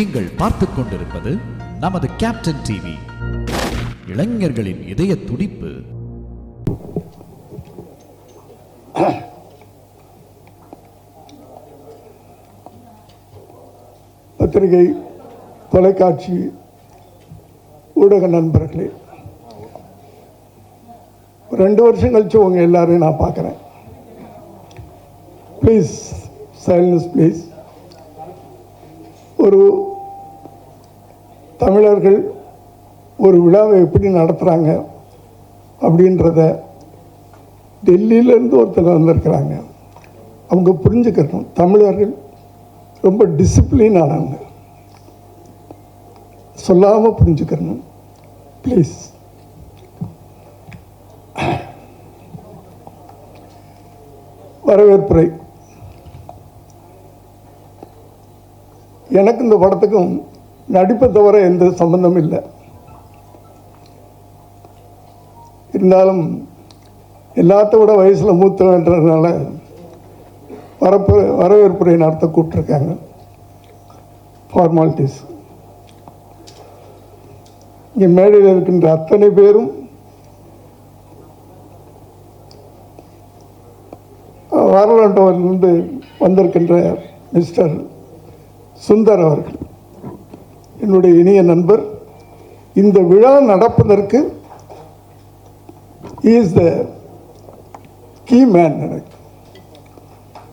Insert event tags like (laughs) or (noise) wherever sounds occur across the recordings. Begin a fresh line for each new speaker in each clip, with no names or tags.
நீங்கள் பார்த்துக் கொண்டிருப்பது நமது கேப்டன் டிவி இளைஞர்களின் இதய துடிப்பு.
பத்திரிகை தொலைக்காட்சி ஊடக நண்பர்களே ரெண்டு வருஷம் கழிச்சு உங்க எல்லாரையும் நான் பார்க்குறேன். ப்ளீஸ் சைலன்ஸ் ப்ளீஸ் ஒரு தமிழர்கள் ஒரு விழாவை எப்படி நடத்துகிறாங்க அப்படின்றத டெல்லியிலேருந்து ஒருத்தர் வந்திருக்கிறாங்க. அவங்க புரிஞ்சுக்கணும். தமிழர்கள் ரொம்ப டிசிப்ளின் ஆனவங்க. சொல்லாமல் புரிஞ்சுக்கணும். ப்ளீஸ் வரவேற்புரை. எனக்கு இந்த படத்துக்கும் நடிப்பை தவிர எந்த சம்பந்தம் இல்லை. இருந்தாலும் எல்லாத்த விட வயசில் மூத்தவன்றதுனால வரப்பு வரவேற்புரை நடத்த கூப்பிட்ருக்காங்க ஃபார்மாலிட்டிஸ் இங்கே மேடையில் இருக்கின்ற அத்தனை பேரும் வரலாண்டவரிலிருந்து வந்திருக்கின்ற மிஸ்டர் சுந்தர் அவர்கள். என்னுடைய இனிய நண்பர் இந்த விழா நடப்பதற்கு இஸ் த கீ மேன் எனக்கு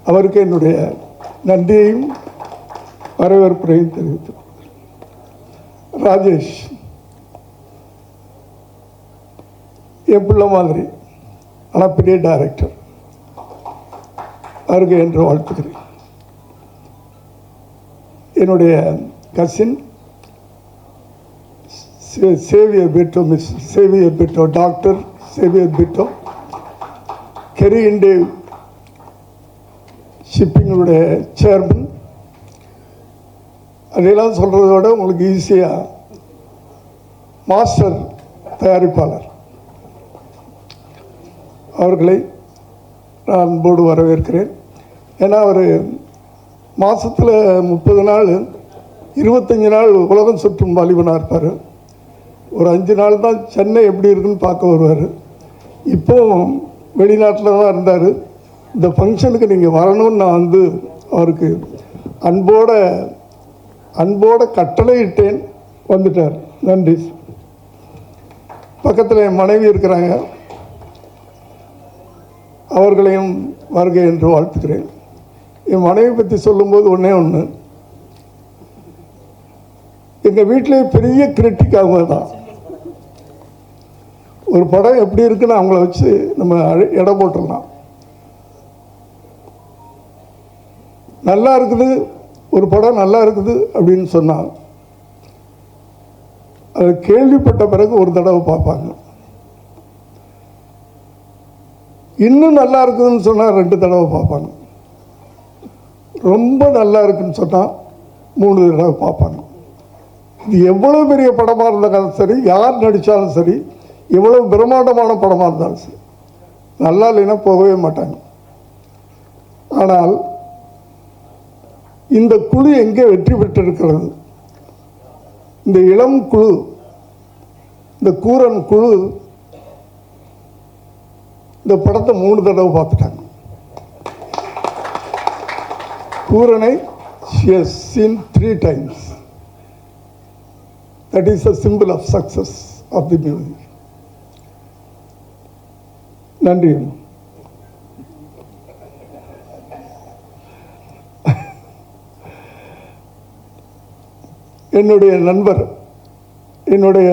அவருக்கு என்னுடைய நன்றியையும் வரவேற்புரையும் தெரிவித்துக் ராஜேஷ் என் பிள்ளை மாதிரி ஆனால் பெரிய டைரக்டர் அவருக்கு என்று வாழ்த்துக்கிறேன் என்னுடைய cousin Xavier Britto Miss Xavier Britto doctor Xavier Britto Kerry இண்டே ஷிப்பிங்களுடைய சேர்மன். அதையெல்லாம் சொல்கிறத விட உங்களுக்கு ஈஸியாக மாஸ்டர் தயாரிப்பாளர். அவர்களை நான் அன்போடு வரவேற்கிறேன். ஏன்னா அவர் மாதத்தில் முப்பது நாள் இருபத்தஞ்சி நாள் உலகம் சுற்றும் வாலிபனாக இருப்பார். ஒரு அஞ்சு நாள் தான் சென்னை எப்படி இருக்குன்னு பார்க்க வருவார். இப்போவும் வெளிநாட்டில் தான் இருந்தார். இந்த ஃபங்க்ஷனுக்கு நீங்கள் வரணும்னு நான் வந்து அவருக்கு அன்போட அன்போட கட்டளையிட்டேன். வந்துட்டார். நன்றி. பக்கத்தில் என் மனைவி இருக்கிறாங்க. அவர்களையும் வருகை என்று வாழ்த்துக்கிறேன். என் மனைவி பற்றி சொல்லும்போது ஒன்றே ஒன்று எங்கள் வீட்டிலே பெரிய கிரிட்டிக் அவங்க தான் ஒரு படம் எப்படி இருக்குன்னு அவங்கள வச்சு நம்ம அழ- எடை போட்டுடலாம். நல்லா இருக்குது ஒரு படம் நல்லா இருக்குது அப்படின்னு சொன்னால் அது கேள்விப்பட்ட பிறகு ஒரு தடவை பார்ப்பாங்க. இன்னும் நல்லா இருக்குதுன்னு சொன்னால் ரெண்டு தடவை பார்ப்பாங்க. ரொம்ப நல்லா இருக்குன்னு சொன்னால் மூணு தடவை பார்ப்பாங்க. இது எவ்வளோ பெரிய படமாக இருந்தாலும் சரி யார் நடித்தாலும் சரி இவ்வளவு பிரம்மாண்டமான படமாக இருந்தாலும் சரி. நல்லா இல்லைன்னா போகவே மாட்டாங்க. ஆனால் இந்த குழு எங்கே வெற்றி பெற்றிருக்கிறது? இந்த இளம் குழு இந்த கூரன் குழு இந்த படத்தை மூணு தடவை பார்த்துட்டாங்க. கூரனை has seen three times that is a symbol of success of the music நன்றி. என்னுடைய நண்பர் என்னுடைய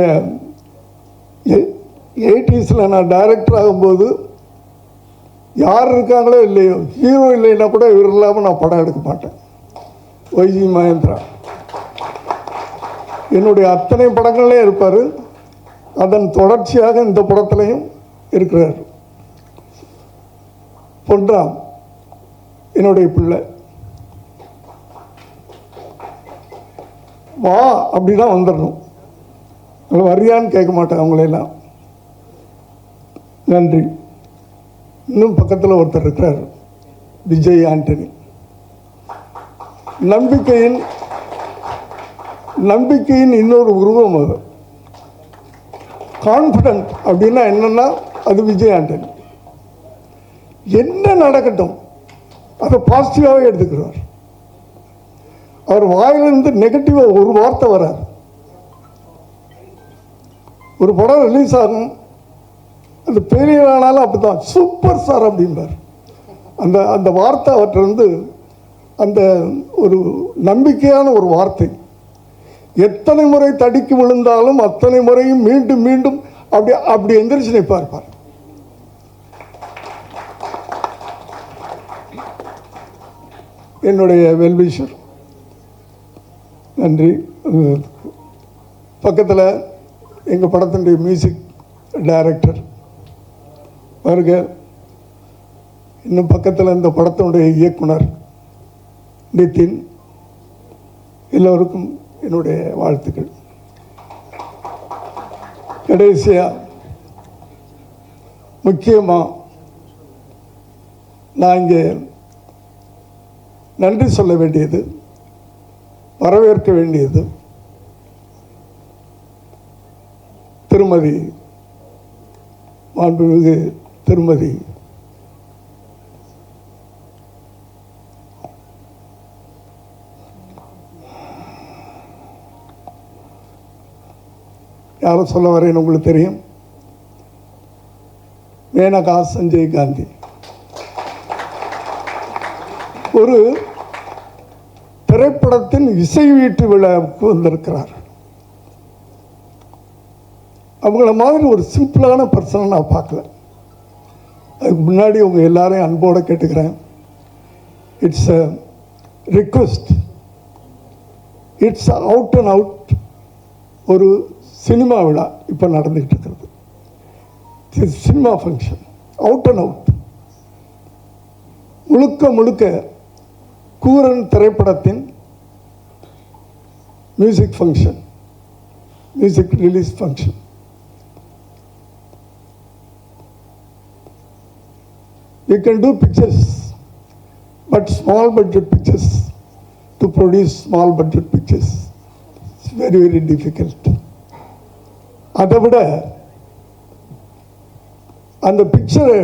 எயிட்டிஸில் நான் டைரக்டர் ஆகும்போது யார் இருக்காங்களோ இல்லையோ ஹீரோ இல்லைன்னா கூட இவர் இல்லாமல் நான் படம் எடுக்க மாட்டேன். ஒய்ஜி மகேந்திரா என்னுடைய அத்தனை படங்கள்லேயும் இருப்பார். அதன் தொடர்ச்சியாக இந்த படத்துலையும் இருக்கிறார். ஒன்றாம் என்னுடைய பிள்ளை. வா அப்படின்னா வந்துடணும் வரியான்னு கேட்க மாட்டேன் அவங்களையெல்லாம் நன்றி. இன்னும் பக்கத்தில் ஒருத்தர் இருக்கிறார். விஜய் ஆண்டனி. நம்பிக்கையின் நம்பிக்கையின் இன்னொரு உருவம் அது. கான்ஃபிடென்ட் அப்படின்னா என்னென்னா அது விஜய் ஆண்டனி. என்ன நடக்கட்டும்? அதை பாசிட்டிவாகவே எடுத்துக்கிறார். அவர் வாயிலிருந்து நெகட்டிவாக ஒரு வார்த்தை வராது. ஒரு படம் ரிலீஸ் ஆகும். அந்த ஃபெயிலியர் ஆனாலும் அப்படிதான் சூப்பர் சார் அப்படிம்பார் அந்த அந்த வார்த்தை அவற்றிலிருந்து அந்த ஒரு நம்பிக்கையான ஒரு வார்த்தை. எத்தனை முறை தடிக்கு விழுந்தாலும் அத்தனை முறையும் மீண்டும் மீண்டும் அப்படி அப்படி எந்திரிச்சு நிற்பார் என்னுடைய வெல்விஷர் நன்றி. பக்கத்தில் எங்கள் படத்தினுடைய மியூசிக் டைரக்டர் வருக இன்னும் பக்கத்தில் இந்த படத்தினுடைய இயக்குனர் நிதின் எல்லோருக்கும் என்னுடைய வாழ்த்துக்கள். கடைசியாக முக்கியமாக நான் இங்கே நன்றி சொல்ல வேண்டியது வரவேற்க வேண்டியது. திருமதி மாண்புமிகு திருமதி யாரை சொல்ல வரேன்னு உங்களுக்கு தெரியும்? மேனகா சஞ்சய் காந்தி. ஒரு திரைப்படத்தின் இசை வீட்டு விழாவுக்கு வந்திருக்கிறார். அவங்கள மாதிரி ஒரு சிம்பிளான பர்சனை நான் பார்க்கல. அதுக்கு முன்னாடி உங்க எல்லாரையும் அன்போடு கேட்டுக்கிறேன். It's a request it's out and out ஒரு சினிமா விழா இப்போ நடந்துக்கிட்டு இருக்கிறது. Cinema function out and out முழுக்க முழுக்க கூரன் திரைப்படத்தின் music function music release function You can do pictures, but small budget pictures to produce small budget pictures. It's very, very difficult. அதை விட அந்த பிக்சரை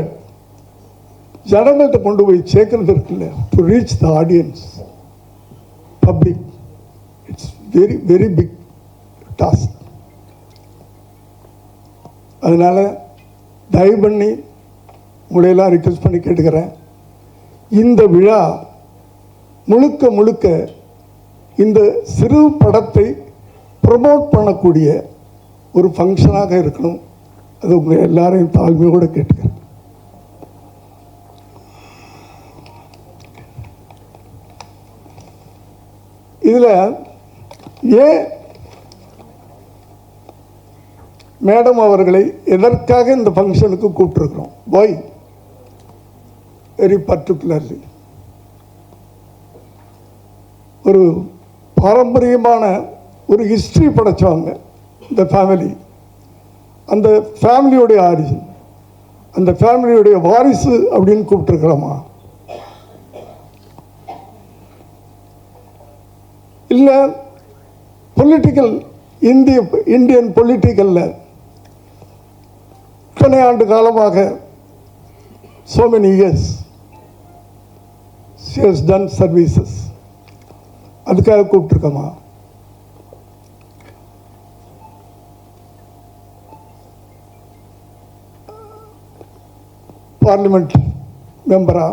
ஜனங்கள்கிட்ட கொண்டு போய் சேர்க்கறது இருக்குல்ல? To reach the audience public it's very very big task அதனால் தயவு பண்ணி உங்களையெல்லாம் ரிக்வெஸ்ட் பண்ணி கேட்டுக்கிறேன். இந்த விழா முழுக்க முழுக்க இந்த சிறு படத்தை ப்ரமோட் பண்ணக்கூடிய ஒரு ஃபங்க்ஷனாக இருக்கணும். அது உங்கள் எல்லாரையும் தாழ்மையோடு கேட்டுக்கிறேன். இதில் ஏன் மேடம் அவர்களை எதற்காக இந்த ஃபங்க்ஷனுக்கு கூப்பிட்ருக்குறோம் பாய் வெரி பர்டிகுலர்லி ஒரு பாரம்பரியமான ஒரு ஹிஸ்ட்ரி படைச்சவங்க இந்த ஃபேமிலி அந்த ஃபேமிலியோடைய ஆரிஜின் அந்த ஃபேமிலியுடைய வாரிசு அப்படின்னு கூப்பிட்டுருக்குறோமா? இல்லை பொலிட்டிக்கல் இந்திய இந்தியன் பொலிட்டிக்கலில் இத்தனை ஆண்டு காலமாக so many years she has done services. அதுக்காக கூப்பிட்டுருக்கோமா? பார்லிமெண்ட் மெம்பரா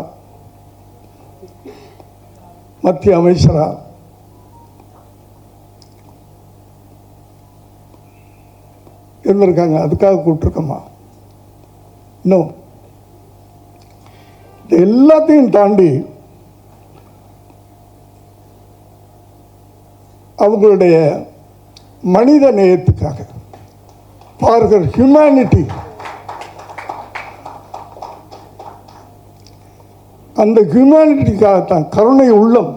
மத்திய அமைச்சரா? இருந்திருக்காங்க அதுக்காக கூப்பிட்டுருக்கோமா இன்னும் இது எல்லாத்தையும் தாண்டி அவங்களுடைய மனித நேயத்துக்காக பாருங்கள் ஹியூமனிட்டி அந்த ஹியூமனிட்டிக்காகத்தான் கருணை உள்ளம்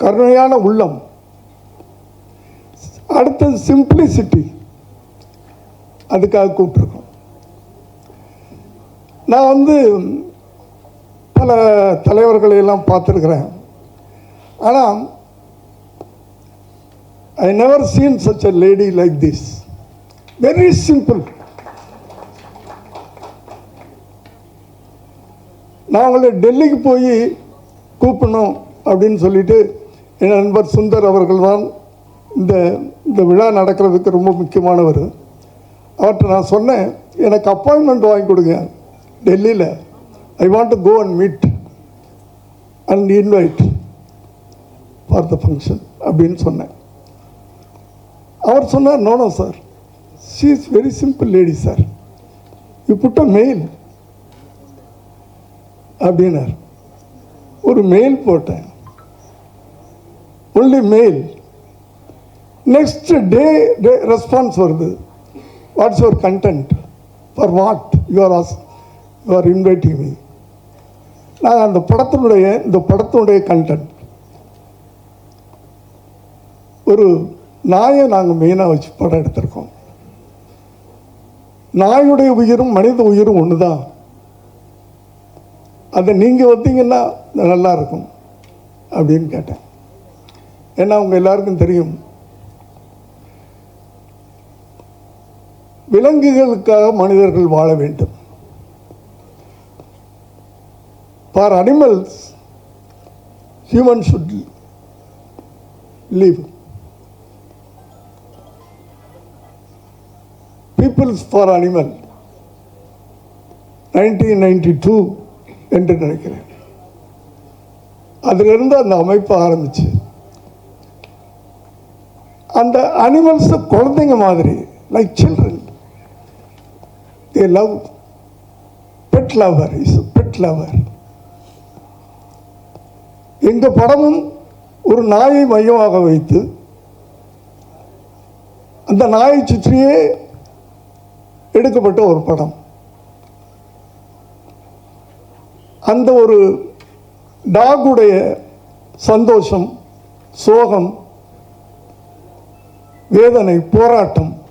கருணையான உள்ளம். அடுத்தது சிம்பிளிசிட்டி அதுக்காக கூப்பிட்ருக்கோம் நான் வந்து பல தலைவர்களை எல்லாம் பார்த்துருக்குறேன். ஆனால் I never seen such a lady like this very simple நான் உங்களை டெல்லிக்கு போய் கூப்பிடணும் அப்படின்னு சொல்லிட்டு என் நண்பர் சுந்தர் அவர்கள் தான் இந்த இந்த விழா நடக்கிறதுக்கு ரொம்ப முக்கியமானவர். அவர்கிட்ட நான் சொன்னேன் எனக்கு அப்பாயின்மெண்ட் வாங்கி கொடுங்க. டெல்லியில் I want to go and meet and invite for the function அப்படின்னு சொன்னேன். அவர் சொன்னார் no no sir she is very simple lady sir you put a mail அப்படின்னார். ஒரு மெயில் போட்டேன். Only mail next day day response வருது. What's your content for what your as your inviting me நாங்கள் அந்த படத்தினுடைய இந்த படத்தினுடைய கண்டென்ட் ஒரு நாயை நாங்கள் மெயினாக வச்சு படம் எடுத்திருக்கோம். நாயுடைய உயிரும் மனித உயிரும் ஒன்று தான் அதை நீங்கள் வந்தீங்கன்னா நல்லா இருக்கும் அப்படின்னு கேட்டேன். ஏன்னா அவங்க எல்லாருக்கும் தெரியும் விலங்குகளுக்காக மனிதர்கள் வாழ வேண்டும். For animals human should live peoples for animal nineteen ninety two என்று நினைக்கிறேன். அதிலிருந்து அந்த அமைப்பு ஆரம்பிச்சு. அந்த அனிமல்ஸ் குழந்தைங்க மாதிரி like children they love pet lover is pet lover எங்க படமும் ஒரு நாயை மையமாக வைத்து அந்த நாயை சுற்றியே எடுக்கப்பட்ட ஒரு படம். அந்த ஒரு டாகுடைய சந்தோஷம் சோகம் வேதனை போராட்டம்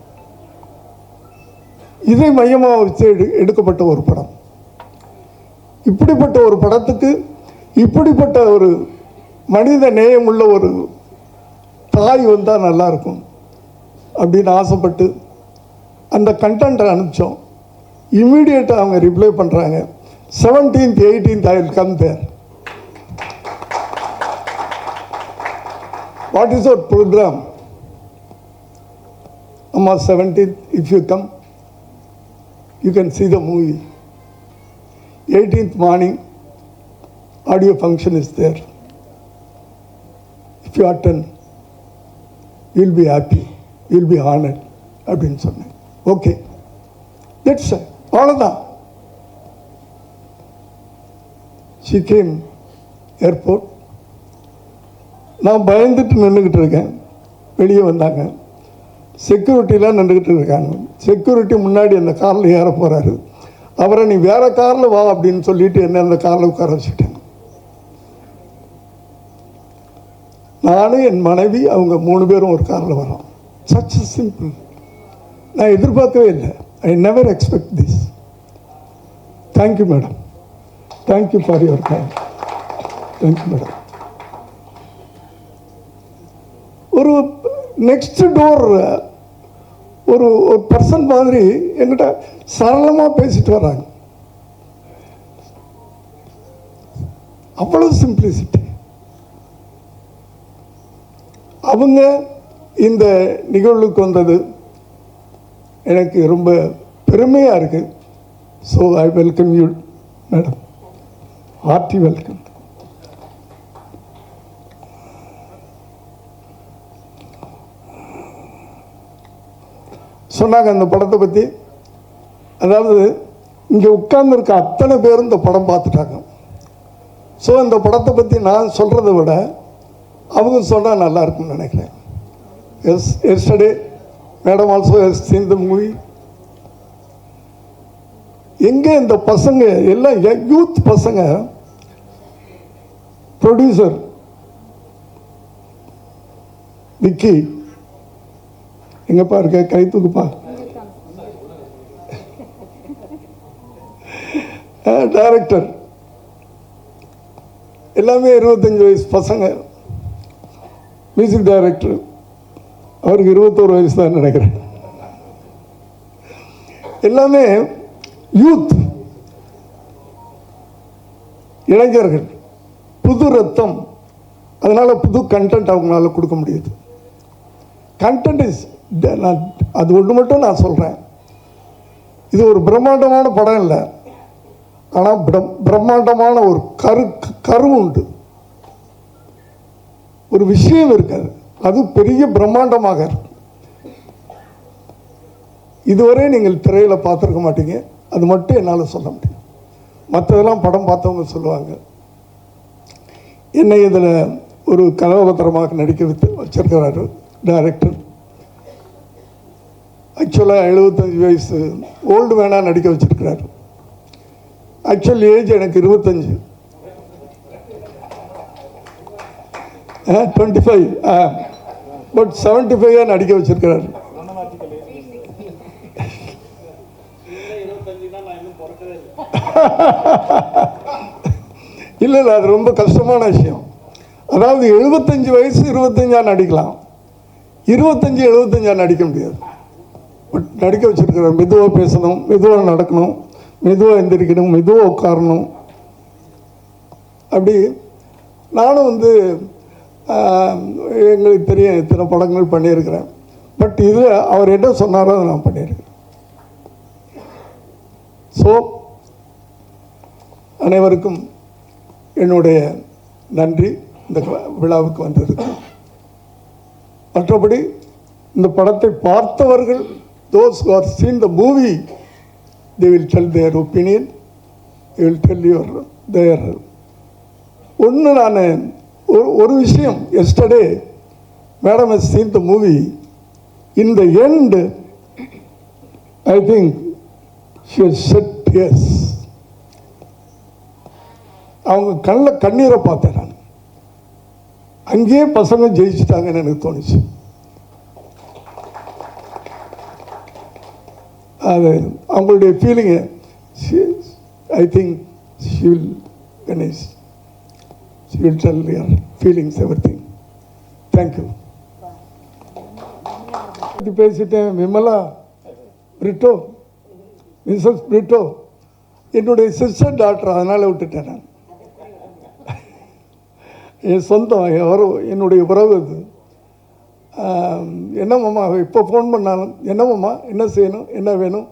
இதை மையமாக வச்சு எடு எடுக்கப்பட்ட ஒரு படம். இப்படிப்பட்ட ஒரு படத்துக்கு இப்படிப்பட்ட ஒரு மனித நேயம் உள்ள ஒரு தாய் வந்தால் நல்லாயிருக்கும் அப்படின்னு ஆசைப்பட்டு அந்த கண்டென்ட்டை அனுப்பிச்சோம். இம்மீடியட்டாக அவங்க ரிப்ளை பண்ணுறாங்க seventeenth eighteenth I will come there what is our program அம்மா seventeenth if you come you can see the movie eighteenth morning audio function is there if you attend will be happy will be honoured அப்படின்னு சொன்னேன். Okay that's அவ்வளோதான் Sikkim airport நான் பயந்துட்டு நின்றுக்கிட்டு இருக்கேன். வெளியே வந்தாங்க. செக்யூரிட்டிலாம் நின்றுக்கிட்டு இருக்காங்க? செக்யூரிட்டி முன்னாடி அந்த காரில் ஏற போகிறாரு அவரை நீ வேற காரில் வா அப்படின்னு சொல்லிட்டு என்ன அந்த காரில் உட்கார வச்சுட்டேன். நானும் என் மனைவி அவங்க மூணு பேரும் ஒரு காரில் வரோம். சச் சிம்பிள் நான் எதிர்பார்க்கவே இல்லை. I never expect this thank you madam thank you for your time thank you madam ஒரு நெக்ஸ்ட் டோர் ஒரு ஒரு பர்சன் மாதிரி என்கிட்ட சரளமாக பேசிட்டு வராங்க அவ்வளவு சிம்பிளிசிட்டி அவங்க இந்த நிகழ்வுக்கு வந்தது எனக்கு ரொம்ப பெருமையாக இருக்குது so I welcome you madam hearty welcome சொன்னாங்க அந்த படத்தை பற்றி அதாவது இங்கே உட்கார்ந்துருக்க அத்தனை பேரும் இந்த படம் பார்த்துட்டாங்க. ஸோ இந்த படத்தை பற்றி நான் சொல்கிறத விட அவங்க சொன்னால் நல்லா இருக்கும்னு நினைக்கிறேன். Yesterday madam also has seen the movie எங்கே இந்த பசங்க எல்லாம் யூத் பசங்க ப்ரொடியூசர் விக்கி எங்கப்பா இருக்க? கை தூக்குப்பா. டைரக்டர் எல்லாமே இருபத்தஞ்சி வயசு பசங்க. மியூசிக் டைரக்டர் அவருக்கு இருபத்தோரு வயசு தான் நினைக்கிறேன். எல்லாமே யூத் இளைஞர்கள். புது ரத்தம். அதனால புது கண்டென்ட் அவங்களால கொடுக்க முடியுது. கண்டென்ட் இஸ் நான் அது ஒன்று மட்டும் நான் சொல்கிறேன் இது ஒரு பிரம்மாண்டமான படம் இல்லை. ஆனால் பிரம் பிரம்மாண்டமான ஒரு கரு கரு உண்டு. ஒரு விஷயம் இருக்காது. அது பெரிய பிரம்மாண்டமாக இருக்கு இதுவரை நீங்கள் திரையில் பார்த்துருக்க மாட்டீங்க. அது மட்டும் என்னால் சொல்ல முடியும். மற்றதெல்லாம் படம் பார்த்தவங்க சொல்லுவாங்க. என்னை இதில் ஒரு கதாபாத்திரமாக நடிக்க வைத்து வச்சிருக்கிறாரு டைரக்டர் ஆக்சுவலாக எழுபத்தஞ்சு வயசு ஓல்டு மேனாக நடிக்க வச்சிருக்கிறாரு. ஆக்சுவல் ஏஜ் எனக்கு இருபத்தஞ்சு. டுவெண்ட்டி ஃபைவ் பட் செவன்ட்டி ஃபைவாக நடிக்க வச்சுருக்கிறார். (laughs) இல்லை இல்லை அது ரொம்ப கஷ்டமான விஷயம். அதாவது எழுபத்தஞ்சு வயசு இருபத்தஞ்சா நடிக்கலாம். இருபத்தஞ்சு எழுபத்தஞ்சா நடிக்க முடியாது. நடிக்க வச்சுருக்கிறேன் மெதுவாக பேசணும் மெதுவாக நடக்கணும் மெதுவாக எந்திரிக்கணும் மெதுவாக உட்காரணும். அப்படி நானும் வந்து எங்களுக்கு தெரியும் இத்தனை படங்கள் பண்ணியிருக்கிறேன். பட் இது அவர் என்ன சொன்னாரோ அதை நான் பண்ணியிருக்கிறேன். ஸோ அனைவருக்கும் என்னுடைய நன்றி. இந்த விழாவுக்கு வந்ததுக்கு. மற்றபடி இந்த படத்தை பார்த்தவர்கள் those who have seen the movie, they will tell their opinion, they will tell your, their. ஒன்று நான் ஒரு ஒரு விஷயம் yesterday madam has seen the movie in the end I think said yes அவங்க கண்ணில் கண்ணீரை பார்த்தேன் நான் அங்கேயே பசங்க ஜெயிச்சிட்டாங்கன்னு எனக்கு தோணுச்சு அது அவங்களுடைய feeling I think she'll Ganesh she'll tell their feelings everything thank you பேசிட்டேன் விமலா பிரிட்டோ மிஸ்ஸஸ் பிரிட்டோ என்னுடைய சிஸ்டர் டாக்டர் அதனால் விட்டுட்டேன் நான். என் சொந்தம் யாரோ என்னுடைய உறவு அது. ஆம், இப்போ ஃபோன் பண்ணாலும் என்னம்மாம்மா என்ன செய்யணும் என்ன வேணும்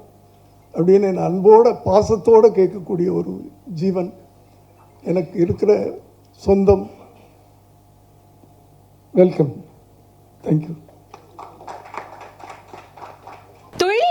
அப்படின்னு என் அன்போட பாசத்தோடு கேட்கக்கூடிய ஒரு ஜீவன் எனக்கு இருக்கிற சொந்தம். Welcome thank you